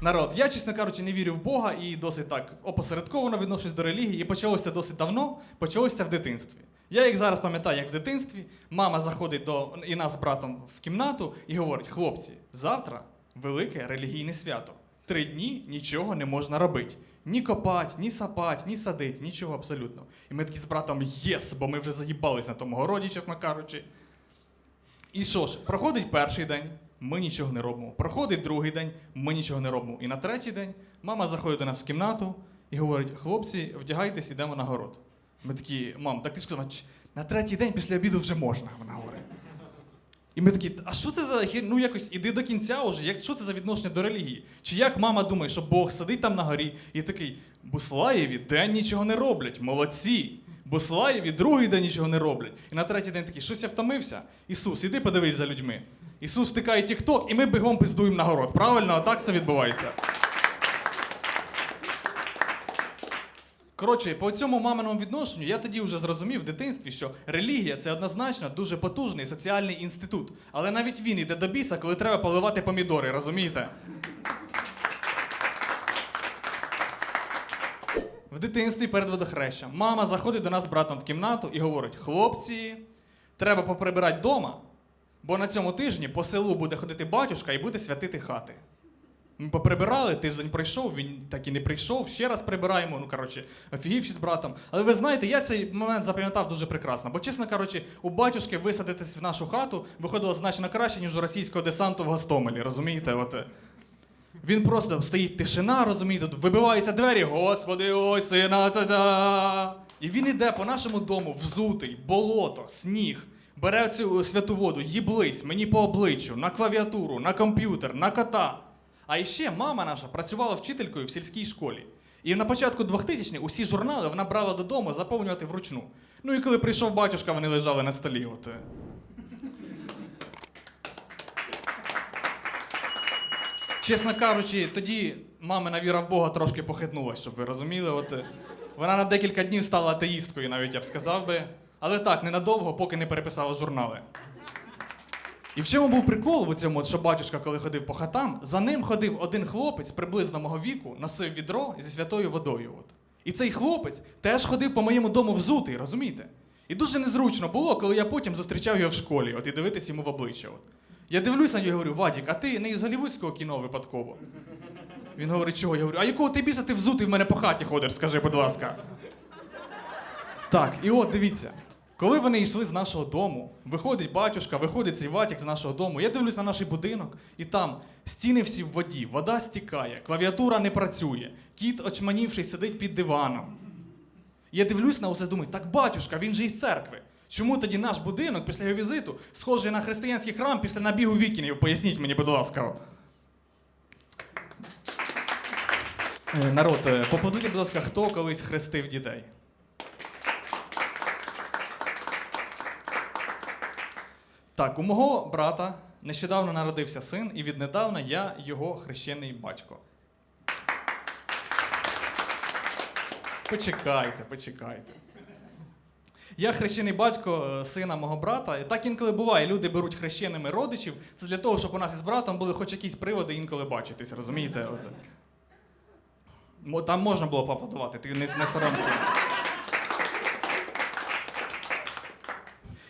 Народ, я, чесно кажучи, не вірю в Бога і досить так опосередковано відношусь до релігії. І почалося досить давно, почалося в дитинстві. Я як зараз пам'ятаю, як в дитинстві мама заходить до і нас з братом в кімнату і говорить: хлопці, завтра велике релігійне свято. Три дні нічого не можна робити. Ні копать, ні сапать, ні садить, нічого абсолютно. І ми такі з братом єс, бо ми вже заїбались на тому городі, чесно кажучи. І що ж, проходить перший день, ми нічого не робимо. Проходить другий день, ми нічого не робимо. І на третій день мама заходить до нас в кімнату і говорить: хлопці, вдягайтесь, ідемо на город. Ми такі, мам, так ти ж сказала, «Ч, на третій день після обіду вже можна, вона говорить. І ми такі, а що це за хір? Ну якось іди до кінця уже. Як що це за відношення до релігії? Чи як мама думає, що Бог сидить там на горі і такий Буслаєві день нічого не роблять, молодці. Буслаєві другий день нічого не роблять. І на третій день такий, щось я втомився. Ісус, іди подивись за людьми. Ісус стикає тік-ток, і ми бігом пиздуємо на город. Правильно, так це відбувається. Коротше, по цьому маминому відношенню я тоді вже зрозумів в дитинстві, що релігія це однозначно дуже потужний соціальний інститут. Але навіть він йде до біса, коли треба поливати помідори, розумієте? В дитинстві перед водохрещем мама заходить до нас з братом в кімнату і говорить: хлопці, треба поприбирати вдома, бо на цьому тижні по селу буде ходити батюшка і буде святити хати. Ми поприбирали, тиждень пройшов, він так і не прийшов. Ще раз прибираємо. Ну коротше, офігівші з братом. Але ви знаєте, я цей момент запам'ятав дуже прекрасно. Бо, чесно кажучи, у батюшки висадитись в нашу хату виходило значно краще, ніж у російського десанту в Гостомелі. Розумієте? От, е, він просто стоїть тишина, розумієте, тут вибиваються двері, господи, ой, сина, та-да. І він іде по нашому дому, взутий, болото, сніг, бере цю святу воду, їблись мені по обличчю, на клавіатуру, на комп'ютер, на кота. А іще мама наша працювала вчителькою в сільській школі. І на початку 2000-х усі журнали вона брала додому заповнювати вручну. Ну і коли прийшов батюшка, вони лежали на столі. От. е. Чесно кажучи, тоді мамина віра в Бога трошки похитнулася, щоб ви розуміли. От, е, вона на декілька днів стала атеїсткою, навіть я б сказав би. Але так, ненадовго, поки не переписала журнали. І в чому був прикол у цьому, що батюшка, коли ходив по хатам, за ним ходив один хлопець приблизно мого віку, носив відро зі святою водою. От. І цей хлопець теж ходив по моєму дому взутий, розумієте? І дуже незручно було, коли я потім зустрічав його в школі, от і дивитись йому в обличчя. От. Я дивлюсь на нього і говорю, Вадік, а ти не із голівудського кіно випадково? Він говорить, чого? Я говорю, а якого ти біса ти взутий в мене по хаті ходиш, скажи, будь ласка. Так, і от дивіться. Коли вони йшли з нашого дому, виходить батюшка, виходить цей ватік з нашого дому. Я дивлюсь на наш будинок, і там стіни всі в воді, вода стікає, клавіатура не працює, кіт, очманівший, сидить під диваном. Я дивлюсь на усе, думаю, так батюшка, він же із церкви. Чому тоді наш будинок після його візиту схожий на християнський храм після набігу вікінів? Поясніть мені, будь ласка. Е, Народ, е, поплодуйте, будь ласка, хто колись хрестив дітей? Так, у мого брата нещодавно народився син, і віднедавна я його хрещений батько. Почекайте, почекайте. Я хрещений батько е, сина мого брата. Так інколи буває. Люди беруть хрещеними родичів. Це для того, щоб у нас із братом були хоч якісь приводи інколи бачитись, розумієте? От. Там можна було поаплодувати, ти не, не соромся.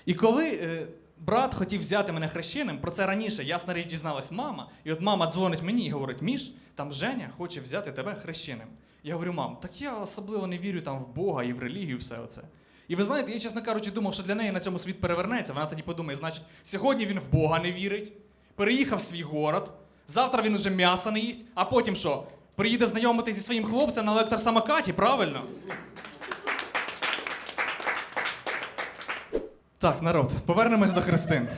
І коли е, брат хотів взяти мене хрещеним, про це раніше ясна річ дізналась мама. І от мама дзвонить мені і говорить: Міш, там Женя хоче взяти тебе хрещеним. Я говорю, мам, так я особливо не вірю там в Бога і в релігію, все оце. І ви знаєте, я, чесно кажучи, думав, що для неї на цьому світ перевернеться. Вона тоді подумає, значить, сьогодні він в Бога не вірить, переїхав в свій город, завтра він уже м'яса не їсть, а потім що? Приїде знайомитись зі своїм хлопцем на електросамокаті, правильно? Так, народ, повернемось до Христин.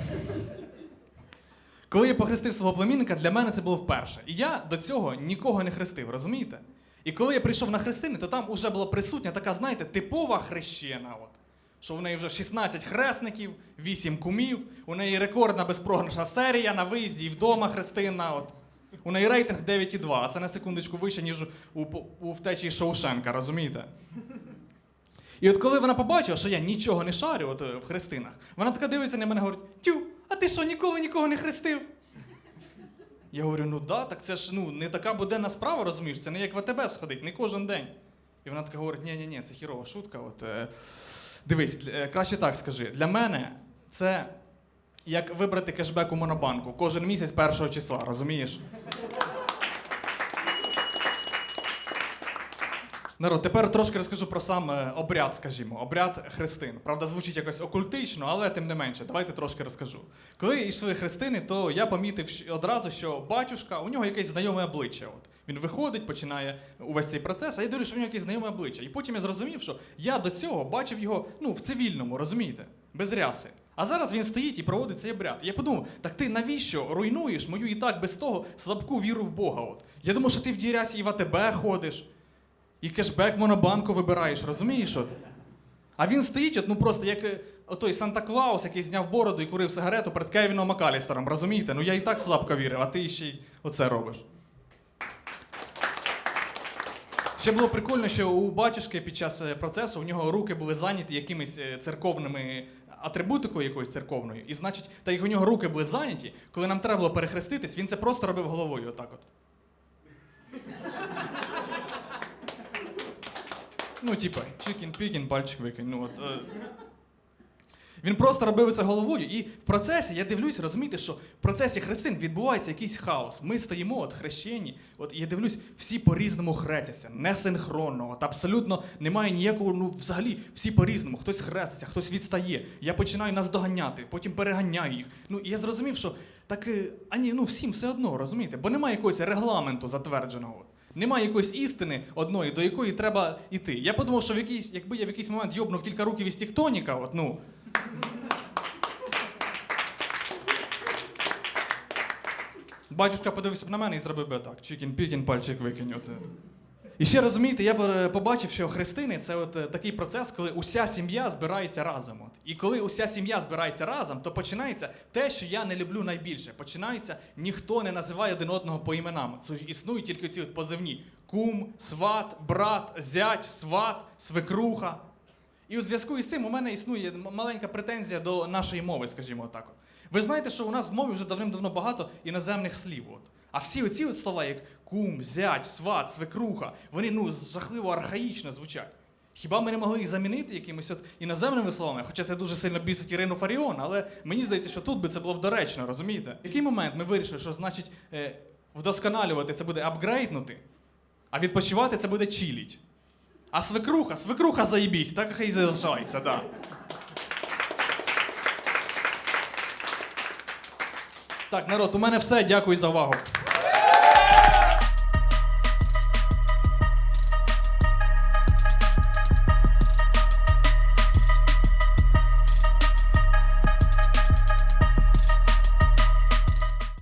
Коли я похрестив свого племінника, для мене це було вперше. І я до цього нікого не хрестив, розумієте? І коли я прийшов на хрестини, то там вже була присутня така, знаєте, типова хрещена. От. Що в неї вже 16 хресників, 8 кумів, у неї рекордна безпрограшна серія на виїзді і вдома хрестина. От. У неї рейтинг 9,2, а це на секундочку вище, ніж у, у втечі Шоушенка, розумієте? І от коли вона побачила, що я нічого не шарю от, е, в хрестинах, вона така дивиться на мене говорить: Тю, а ти що, ніколи нікого не хрестив? Я говорю, ну да, так це ж ну, не така буденна справа, розумієш, це не як в АТБ сходить, не кожен день. І вона така говорить: ні ні ні це хірова шутка. От, е, дивись, е, краще так скажи. Для мене це як вибрати кешбек у монобанку кожен місяць першого числа, розумієш? Народ, тепер трошки розкажу про сам е, обряд, скажімо, обряд хрестин. Правда, звучить якось окультично, але тим не менше, давайте трошки розкажу. Коли йшли хрестини, то я помітив одразу, що батюшка, у нього якесь знайоме обличчя. От. Він виходить, починає увесь цей процес, а я дивлюся, що в нього якесь знайоме обличчя. І потім я зрозумів, що я до цього бачив його ну, в цивільному, розумієте? Без ряси. А зараз він стоїть і проводить цей обряд. Я подумав, так ти навіщо руйнуєш мою і так без того слабку віру в Бога? От. Я думав, що ти в дій рясі і в АТБ ходиш. І кешбек монобанку вибираєш, розумієш? От? А він стоїть, от, ну просто як е, отой Санта Клаус, який зняв бороду і курив сигарету перед Кевіном Макалістером, розумієте? Ну я і так слабко вірив, а ти ще й оце робиш. Ще було прикольно, що у батюшки під час е, процесу у нього руки були зайняті якимись е, церковними атрибутикою якоюсь церковною. І значить, так як у нього руки були зайняті, коли нам треба було перехреститись, він це просто робив головою отак от. Ну, типа, чикін пікін, пальчик викинь. Ну, от, е. Він просто робив це головою, і в процесі я дивлюсь, розумієте, що в процесі хрестин відбувається якийсь хаос. Ми стоїмо, от хрещені, от я дивлюсь, всі по-різному хрестяться, несинхронно, от абсолютно немає ніякого, ну взагалі всі по-різному. Хтось хреститься, хтось відстає. Я починаю нас доганяти, потім переганяю їх. Ну і я зрозумів, що так ані, ну всім все одно, розумієте, бо немає якогось регламенту затвердженого. Немає якоїсь істини одної, до якої треба йти. Я подумав, що в якийсь, якби я в якийсь момент йобнув кілька років із тіктоніка, от, ну. Батюшка подивився б на мене і зробив би так: чікін пікін пальчик викинь. Оце. І ще розумієте, я побачив, що хрестини це от е, такий процес, коли уся сім'я збирається разом. От. І коли уся сім'я збирається разом, то починається те, що я не люблю найбільше. Починається ніхто не називає один одного по іменам. Існують тільки ці от позивні: кум, сват, брат, зять, сват, свекруха. І у зв'язку із цим у мене існує маленька претензія до нашої мови, скажімо так. От. Ви знаєте, що у нас в мові вже давним-давно багато іноземних слів. От. А всі оці от слова, як кум, зять, сват, свекруха, вони ну жахливо архаїчно звучать. Хіба ми не могли їх замінити якимись от іноземними словами? Хоча це дуже сильно бісить Ірину Фаріон, але мені здається, що тут би це було б доречно, розумієте? В який момент ми вирішили, що значить е, вдосконалювати це буде апгрейднути, а відпочивати це буде чиліть. А свекруха, свекруха заїбісь, так хай залишається, да. Так, народ, у мене все. Дякую за увагу.